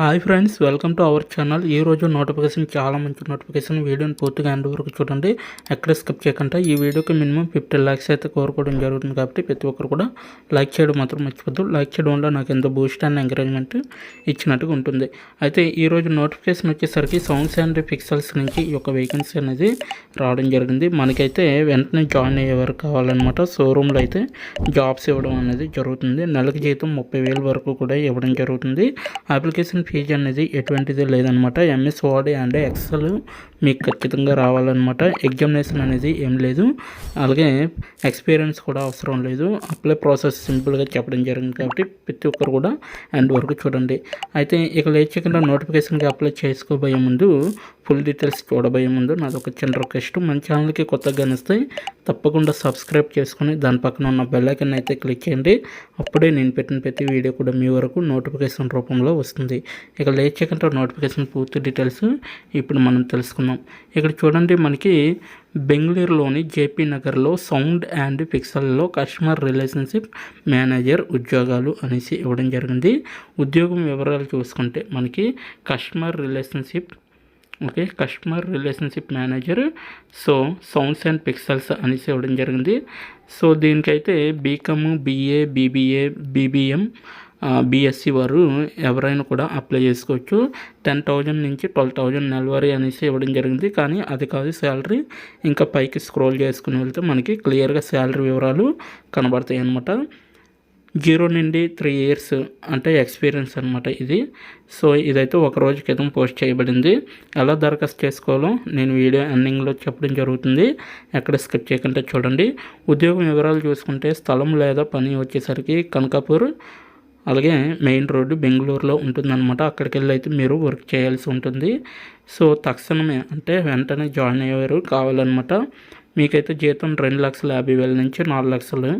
Hi friends welcome to our channel ఈ రోజు notification చాలా మంచి నోటిఫికేషన్ వీడియోని పూర్తిగా ఎండ్ వరకు చూడండి. ఎక్కడ స్కిప్ చేయకుండా. ఈ వీడియోకి మినిమం ఫిఫ్టీ ల్యాక్స్ అయితే కోరుకోవడం జరుగుతుంది కాబట్టి ప్రతి ఒక్కరు కూడా లైక్ చేయడం మాత్రం మర్చిపోద్దు. లైక్ చేయడం వల్ల నాకు ఎంతో బూస్ట్ అండ్ ఎంకరేజ్మెంట్ ఇచ్చినట్టుగా ఉంటుంది. అయితే ఈ రోజు నోటిఫికేషన్ వచ్చేసరికి సౌండ్స్ అండ్ పిక్సెల్స్ నుంచి ఈ యొక్క వేకెన్సీ అనేది రావడం జరిగింది. మనకైతే వెంటనే జాయిన్ అయ్యే కావాలన్నమాట. షోరూంలో అయితే జాబ్స్ ఇవ్వడం అనేది జరుగుతుంది. నెలకు జీతం ముప్పై వేల వరకు కూడా ఇవ్వడం జరుగుతుంది. అప్లికేషన్ ఫీజు అనేది ఎటువంటిది లేదనమాట. ఎంఎస్ వర్డ్ అండ్ ఎక్సెల్ మీకు ఖచ్చితంగా రావాలన్నమాట ఎగ్జామినేషన్ అనేది ఏం లేదు. అలాగే ఎక్స్పీరియన్స్ కూడా అవసరం లేదు. అప్లై ప్రాసెస్ సింపుల్గా చెప్పడం జరిగింది కాబట్టి ప్రతి ఒక్కరు కూడా అండ్ వరకు చూడండి. అయితే ఇక లేచకుండా నోటిఫికేషన్కి అప్లై చేసుకోబోయే ముందు ఫుల్ డీటెయిల్స్ చూడబోయే ముందు నాది ఒక చిన్న రిక్వెస్ట్ మన ఛానల్కి కొత్తగా కనిస్తే తప్పకుండా సబ్స్క్రైబ్ చేసుకుని దాని పక్కన ఉన్న బెల్లైకన్ అయితే క్లిక్ చేయండి. అప్పుడే నేను పెట్టిన ప్రతి వీడియో కూడా మీ వరకు నోటిఫికేషన్ రూపంలో వస్తుంది. ఇక లేచకుండా నోటిఫికేషన్ పూర్తి డీటెయిల్స్ ఇప్పుడు మనం తెలుసుకుందాం. ఇక్కడ చూడండి మనకి బెంగళూరులోని జేపీ నగర్లో సౌండ్ అండ్ పిక్సల్లో కస్టమర్ రిలేషన్షిప్ మేనేజర్ ఉద్యోగాలు అనేసి ఇవ్వడం జరిగింది. ఉద్యోగం వివరాలు చూసుకుంటే మనకి customer relationship okay customer relationship manager so sounds and pixels అనేసి ఇవ్వడం జరిగింది. సో దీనికైతే BCom BA BBA BBM BSc వారు ఎవరైనా కూడా అప్లై చేసుకోవచ్చు. టెన్ థౌజండ్ నుంచి ట్వెల్వ్ థౌజండ్ నెలవారీ అనేసి ఇవ్వడం జరిగింది. కానీ అది కాదు శాలరీ ఇంకా పైకి స్క్రోల్ చేసుకుని వెళ్తే మనకి క్లియర్గా శాలరీ వివరాలు కనబడతాయి అన్నమాట. జీరో నుండి త్రీ ఇయర్స్ అంటే ఎక్స్పీరియన్స్ అనమాట ఇది. సో ఇదైతే ఒక రోజు క్రితం పోస్ట్ చేయబడింది. ఎలా దరఖాస్తు చేసుకోవాలో నేను వీడియో ఎండింగ్లో చెప్పడం జరుగుతుంది. ఎక్కడ స్కిప్ చేయకుండా చూడండి. ఉద్యోగం వివరాలు చూసుకుంటే స్థలం లేదా పని వచ్చేసరికి కనకాపూర్ అలాగే మెయిన్ రోడ్డు బెంగళూరులో ఉంటుందన్నమాట. అక్కడికి వెళ్ళి అయితే మీరు వర్క్ చేయాల్సి ఉంటుంది. సో తక్షణమే అంటే వెంటనే జాయిన్ అయ్యేవారు కావాలన్నమాట. మీకైతే జీతం రెండు లక్షల యాభై వేల నుంచి నాలుగు లక్షలు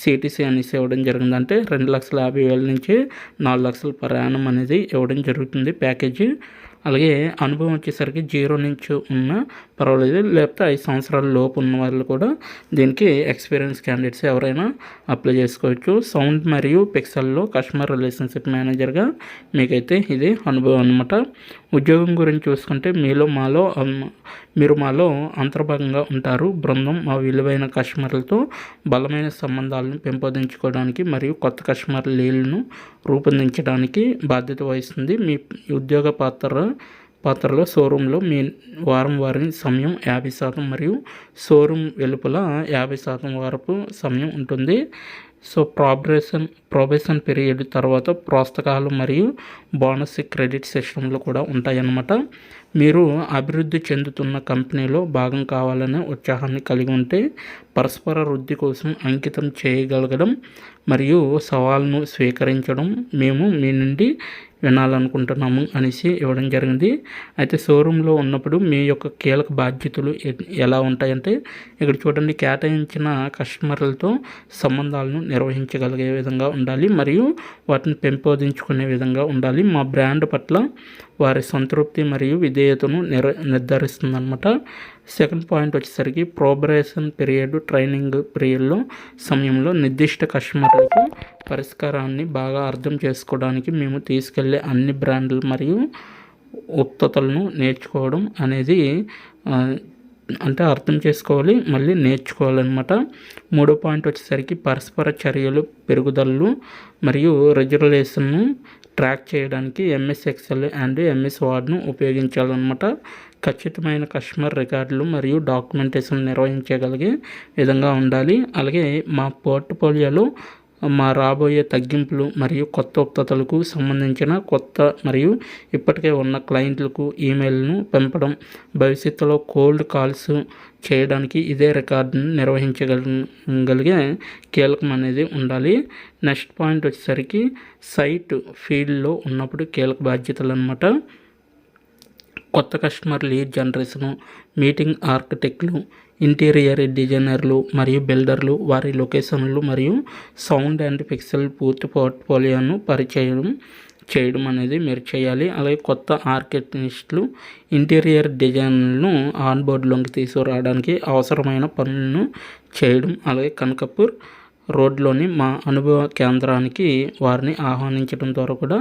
సిటీసీ అనేసి ఇవ్వడం జరిగింది అంటే రెండు లక్షల యాభై వేల నుంచి నాలుగు లక్షల ప్రయాణం అనేది ఇవ్వడం జరుగుతుంది ప్యాకేజీ. అలాగే అనుభవం వచ్చేసరికి జీరో నుంచి ఉన్న పర్వాలేదు. లేకపోతే ఐదు సంవత్సరాల లోపు ఉన్న వాళ్ళు కూడా దీనికి ఎక్స్పీరియన్స్ క్యాండిడేట్స్ ఎవరైనా అప్లై చేసుకోవచ్చు. సౌండ్ మరియు పిక్సెల్లో కస్టమర్ రిలేషన్షిప్ మేనేజర్గా మీకైతే ఇది అనుభవం అనమాట ఉద్యోగం గురించి చూసుకుంటే మీలో మాలో మీరు మాలో అంతర్భాగంగా ఉంటారు. బృందం మా విలువైన కస్టమర్లతో బలమైన సంబంధాలను పెంపొందించుకోవడానికి మరియు కొత్త కస్టమర్ లీలను రూపొందించడానికి బాధ్యత వహిస్తుంది. మీ ఉద్యోగ పాత్ర పాత్రలో షోరూంలో మీ వారం వారి సమయం యాభై శాతం మరియు షోరూమ్ వెలుపల యాభై శాతం వరకు సమయం ఉంటుంది. సో ప్రాబ్రేషన్ ప్రొబేషన్ పీరియడ్ తర్వాత ప్రోత్సాహాలు మరియు బోనస్ క్రెడిట్ సిస్టంలు కూడా ఉంటాయన్నమాట. మీరు అభివృద్ధి చెందుతున్న కంపెనీలో భాగం కావాలనే ఉత్సాహాన్ని కలిగి ఉంటే పరస్పర వృద్ధి కోసం అంకితం చేయగలగడం మరియు సవాల్ను స్వీకరించడం మేము మీ నుండి వినాలనుకుంటున్నాము అనేసి ఇవ్వడం జరిగింది. అయితే షోరూంలో ఉన్నప్పుడు మీ యొక్క కీలక బాధ్యతలు ఎలా ఉంటాయంటే ఇక్కడ చూడండి కేటాయించిన కస్టమర్లతో సంబంధాలను నిర్వహించగలిగే విధంగా ఉండాలి మరియు వాటిని పెంపొందించుకునే విధంగా ఉండాలి. మా బ్రాండ్ పట్ల వారి సంతృప్తి మరియు విధేయతను నిర్ నిర్ధారిస్తుందన్నమాట. సెకండ్ పాయింట్ వచ్చేసరికి ప్రోబరేషన్ పీరియడ్ ట్రైనింగ్ పీరియడ్లో సమయంలో నిర్దిష్ట కస్టమర్లకు పరిష్కారాన్ని బాగా అర్థం చేసుకోవడానికి మేము తీసుకెళ్ళే అన్ని బ్రాండ్లు మరియు ఉత్పత్తులను నేర్చుకోవడం అనేది అంటే అర్థం చేసుకోవాలి మళ్ళీ నేర్చుకోవాలన్నమాట. మూడో పాయింట్ వచ్చేసరికి పరస్పర చర్యలు పెరుగుదలలు మరియు రిజర్వేషన్ను ట్రాక్ చేయడానికి ఎంఎస్ ఎక్సెల్ అండ్ ఎంఎస్ వార్డ్ను ఉపయోగించాలన్నమాట. ఖచ్చితమైన కస్టమర్ రికార్డులు మరియు డాక్యుమెంటేషన్ నిర్వహించగలిగే విధంగా ఉండాలి. అలాగే మా పోర్ట్ఫోలియోలో మా రాబోయే తగ్గింపులు మరియు కొత్త ఉత్పత్తులకు సంబంధించిన కొత్త మరియు ఇప్పటికే ఉన్న క్లయింట్లకు ఈమెయిల్ను పంపడం భవిష్యత్తులో కోల్డ్ కాల్స్ చేయడానికి ఇదే రికార్డును నిర్వహించగలిగే కీలకం అనేది ఉండాలి. నెక్స్ట్ పాయింట్ వచ్చేసరికి సైట్ ఫీల్డ్లో ఉన్నప్పుడు కీలక బాధ్యతలు అనమాట కొత్త కస్టమర్ లీడ్ జనరేషను మీటింగ్ ఆర్కిటెక్ట్లు ఇంటీరియర్ డిజైనర్లు మరియు బిల్డర్లు వారి లొకేషన్లు మరియు సౌండ్ అండ్ పిక్సెల్ పూర్తి పోర్ట్ఫోలియోను పరిచయం చేయడం అనేది మీరు చేయాలి. అలాగే కొత్త ఆర్కిటెక్ట్లు ఇంటీరియర్ డిజైన్లను ఆన్ బోర్డులోకి తీసుకురావడానికి అవసరమైన పనులను చేయడం. అలాగే కనకపూర్ రోడ్లోని మా అనుభవ కేంద్రానికి వారిని ఆహ్వానించడం ద్వారా కూడా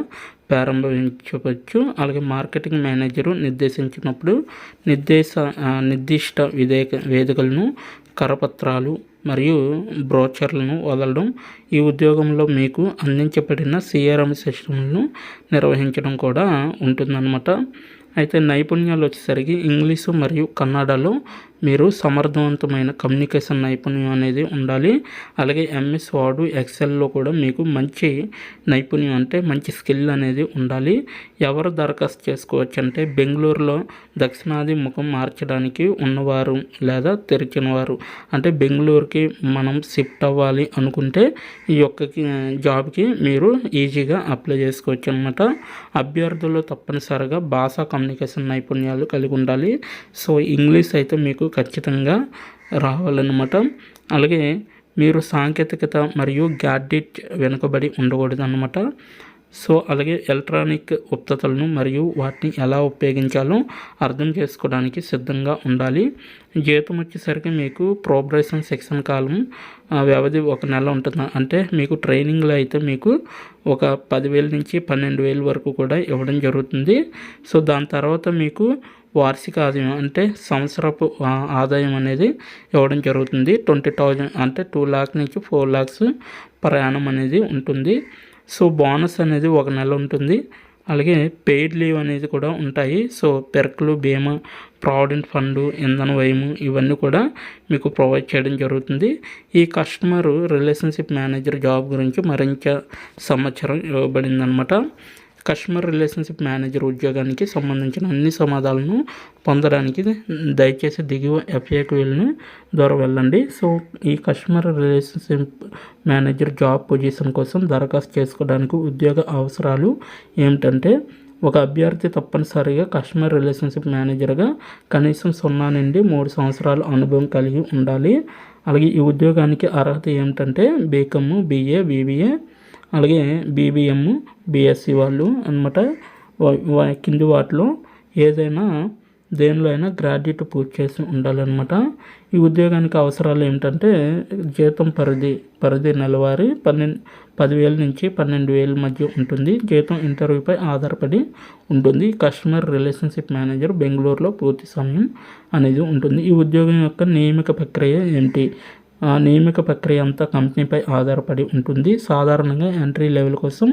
ప్రారంభించవచ్చు. అలాగే మార్కెటింగ్ మేనేజరు నిర్దేశించినప్పుడు నిర్దేశ నిర్దిష్ట విధేక వేదికలను కరపత్రాలు మరియు బ్రోచర్లను వదలడం ఈ ఉద్యోగంలో మీకు అందించబడిన సిఆర్ఎం సిస్టమ్ను నిర్వహించడం కూడా ఉంటుందన్నమాట. అయితే నైపుణ్యాలు వచ్చేసరికి ఇంగ్లీషు మరియు కన్నడలో మీరు సమర్థవంతమైన కమ్యూనికేషన్ నైపుణ్యం అనేది ఉండాలి. అలాగే ఎంఎస్ వార్డు ఎక్సెల్లో కూడా మీకు మంచి నైపుణ్యం అంటే మంచి స్కిల్ అనేది ఉండాలి. ఎవరు దరఖాస్తు చేసుకోవచ్చు అంటే బెంగళూరులో దక్షిణాది ముఖం మార్చడానికి ఉన్నవారు లేదా తెరిచిన వారు అంటే బెంగళూరుకి మనం షిఫ్ట్ అవ్వాలి అనుకుంటే ఈ యొక్క జాబ్కి మీరు ఈజీగా అప్లై చేసుకోవచ్చు అనమాట అభ్యర్థులు తప్పనిసరిగా భాషా కమ్యూనికేషన్ నైపుణ్యాలు కలిగి ఉండాలి. సో ఇంగ్లీష్ అయితే మీకు ఖచ్చితంగా రావాలన్నమాట. అలాగే మీరు సాంకేతికత మరియు గ్యాడ్జెట్ వెనుకబడి ఉండకూడదన్నమాట. సో అలాగే ఎలక్ట్రానిక్ ఉత్పత్తులను మరియు వాటిని ఎలా ఉపయోగించాలో అర్థం చేసుకోవడానికి సిద్ధంగా ఉండాలి. జీతం వచ్చేసరికి మీకు ప్రోగ్రెషన్ సెక్షన్ కాలం వ్యవధి ఒక నెల ఉంటుంది? అంటే మీకు ట్రైనింగ్లో అయితే మీకు ఒక పదివేల నుంచి పన్నెండు వేల వరకు కూడా ఇవ్వడం జరుగుతుంది. సో దాని తర్వాత మీకు వార్షిక ఆదాయం అంటే సంవత్సరపు ఆదాయం అనేది ఇవ్వడం జరుగుతుంది. ట్వంటీ థౌజండ్ అంటే టూ ల్యాక్ నుంచి ఫోర్ ల్యాక్స్ ప్రయాణం అనేది ఉంటుంది. సో బోనస్ అనేది ఒక నెల ఉంటుంది. అలాగే పెయిడ్ లీవ్ అనేది కూడా ఉంటాయి. సో పెరకులు బీమా ప్రావిడెంట్ ఫండ్ ఇంధన వ్యయము ఇవన్నీ కూడా మీకు ప్రొవైడ్ చేయడం జరుగుతుంది. ఈ కస్టమర్ రిలేషన్షిప్ మేనేజర్ జాబ్ గురించి మరింత సమాచారం ఇవ్వబడిందనమాట కస్టమర్ రిలేషన్షిప్ మేనేజర్ ఉద్యోగానికి సంబంధించిన అన్ని సమాధానాలను పొందడానికి దయచేసి దిగువ ఎఫ్ఏక్యూలను ద్వారా వెళ్ళండి. సో ఈ customer relationship manager job position కోసం దరఖాస్తు చేసుకోవడానికి ఉద్యోగ అవసరాలు ఏమిటంటే ఒక అభ్యర్థి తప్పనిసరిగా కస్టమర్ రిలేషన్షిప్ మేనేజర్గా కనీసం సున్నా నుండి మూడు సంవత్సరాల అనుభవం కలిగి ఉండాలి. అలాగే ఈ ఉద్యోగానికి అర్హత ఏమిటంటే బీకమ్ బీఏ బీబీఏ అలాగే బీబీఎం బీఎస్సీ వాళ్ళు అనమాట కింది వాటిలో ఏదైనా దేనిలో అయినా గ్రాడ్యుయేట్ పూర్తి చేసి ఉండాలన్నమాట. ఈ ఉద్యోగానికి అవసరాలు ఏమిటంటే జీతం పరిధి పరిధి నెలవారీ పన్నెండు పదివేల నుంచి పన్నెండు వేల మధ్య ఉంటుంది. జీతం ఇంటర్వ్యూపై ఆధారపడి ఉంటుంది. కస్టమర్ రిలేషన్షిప్ మేనేజర్ బెంగళూరులో పూర్తి సమయం అనేది ఉంటుంది. ఈ ఉద్యోగం యొక్క నియమిక ప్రక్రియ ఏంటి? నియామక ప్రక్రియ అంతా కంపెనీపై ఆధారపడి ఉంటుంది. సాధారణంగా ఎంట్రీ లెవెల్ కోసం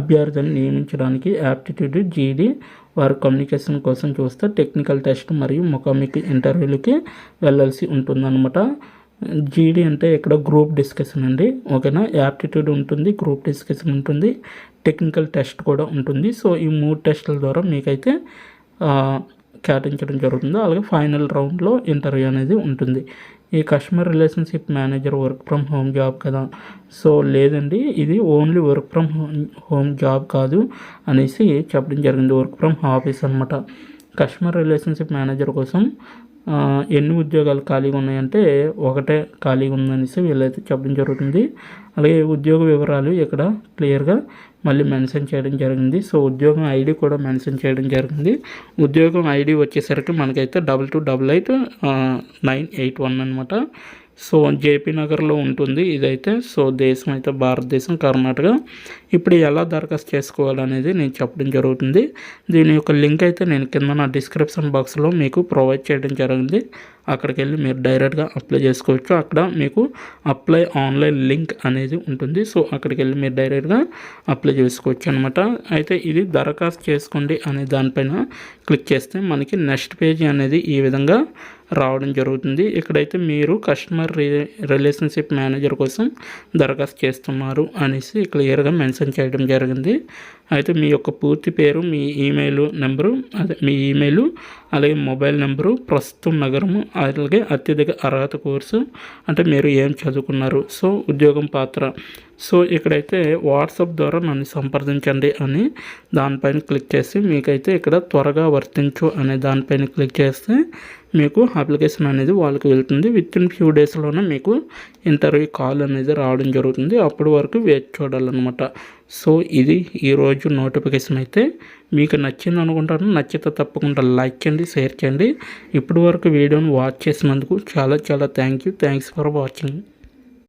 అభ్యర్థులను నియమించడానికి యాప్టిట్యూడ్ జీడీ వారు కమ్యూనికేషన్ కోసం చూస్తే టెక్నికల్ టెస్ట్ మరియు ముఖాముఖి ఇంటర్వ్యూలకి వెళ్ళాల్సి ఉంటుందన్నమాట. జీడీ అంటే ఇక్కడ గ్రూప్ డిస్కషన్ అండి. ఓకేనా? యాప్టిట్యూడ్ ఉంటుంది గ్రూప్ డిస్కషన్ ఉంటుంది టెక్నికల్ టెస్ట్ కూడా ఉంటుంది. సో ఈ మూడు టెస్టుల ద్వారా మీకైతే కేటాయించడం జరుగుతుంది. అలాగే ఫైనల్ రౌండ్లో ఇంటర్వ్యూ అనేది ఉంటుంది. ఈ customer relationship manager work from home job కదా. సో లేదండి ఇది only work from home job కాదు అనేసి చెప్పడం జరిగింది. వర్క్ ఫ్రమ్ ఆఫీస్ అనమాట కస్టమర్ రిలేషన్షిప్ మేనేజర్ కోసం ఎన్ని ఉద్యోగాలు ఖాళీగా ఉన్నాయంటే ఒకటే ఖాళీగా ఉందనేసి వీళ్ళైతే చెప్పడం జరుగుతుంది. అలాగే ఉద్యోగ వివరాలు ఇక్కడ క్లియర్గా మళ్ళీ మెన్షన్ చేయడం జరిగింది. సో ఉద్యోగం ఐడి కూడా మెన్షన్ చేయడం జరిగింది. ఉద్యోగం ఐడి వచ్చేసరికి మనకైతే double two double eight nine eight one అనమాట సో జేపీ నగర్లో ఉంటుంది ఇదైతే. సో దేశం అయితే భారతదేశం కర్ణాటక. ఇప్పుడు ఎలా దరఖాస్తు చేసుకోవాలనేది నేను చెప్పడం జరుగుతుంది. దీని యొక్క లింక్ అయితే నేను కింద నా డిస్క్రిప్షన్ బాక్స్లో మీకు ప్రొవైడ్ చేయడం జరిగింది. అక్కడికి వెళ్ళి మీరు డైరెక్ట్గా అప్లై చేసుకోవచ్చు. అక్కడ మీకు అప్లై ఆన్లైన్ లింక్ అనేది ఉంటుంది. సో అక్కడికి వెళ్ళి మీరు డైరెక్ట్గా అప్లై చేసుకోవచ్చు అనమాట అయితే ఇది దరఖాస్తు చేసుకోండి అనే దానిపైన క్లిక్ చేస్తే మనకి నెక్స్ట్ పేజీ అనేది ఈ విధంగా రావడం జరుగుతుంది. ఇక్కడైతే మీరు కస్టమర్ రిలేషన్షిప్ మేనేజర్ కోసం దరఖాస్తు చేస్తున్నారు అనేసి క్లియర్గా మెన్షన్ చేయడం జరిగింది. అయితే మీ యొక్క పూర్తి పేరు మీ ఈమెయిల్ నెంబరు అదే మీ ఈమెయిల్ అలాగే మొబైల్ నెంబరు ప్రస్తుతం నగరము అలాగే అత్యధిక అర్హత కోర్సు అంటే మీరు ఏం చదువుకున్నారు. సో ఉద్యోగం పాత్ర సో ఇక్కడైతే వాట్సాప్ ద్వారా నన్ను సంప్రదించండి అని దానిపైన క్లిక్ చేసి మీకైతే ఇక్కడ త్వరగా వర్తించు అనే దానిపైన క్లిక్ చేస్తే మీకు అప్లికేషన్ అనేది వాళ్ళకి వెళ్తుంది. విత్ ఇన్ ఫ్యూ డేస్లోనే మీకు ఇంటర్వ్యూ కాల్ అనేది రావడం జరుగుతుంది. అప్పటి వరకు వేచి చూడాలన్నమాట. సో ఇది ఈరోజు నోటిఫికేషన్ అయితే మీకు నచ్చింది అనుకుంటాను. నచ్చితే తప్పకుండా లైక్ చేయండి షేర్ చేయండి. ఇప్పటి వరకు వీడియోని వాచ్ చేసినందుకు చాలా చాలా thank you. Thanks for watching.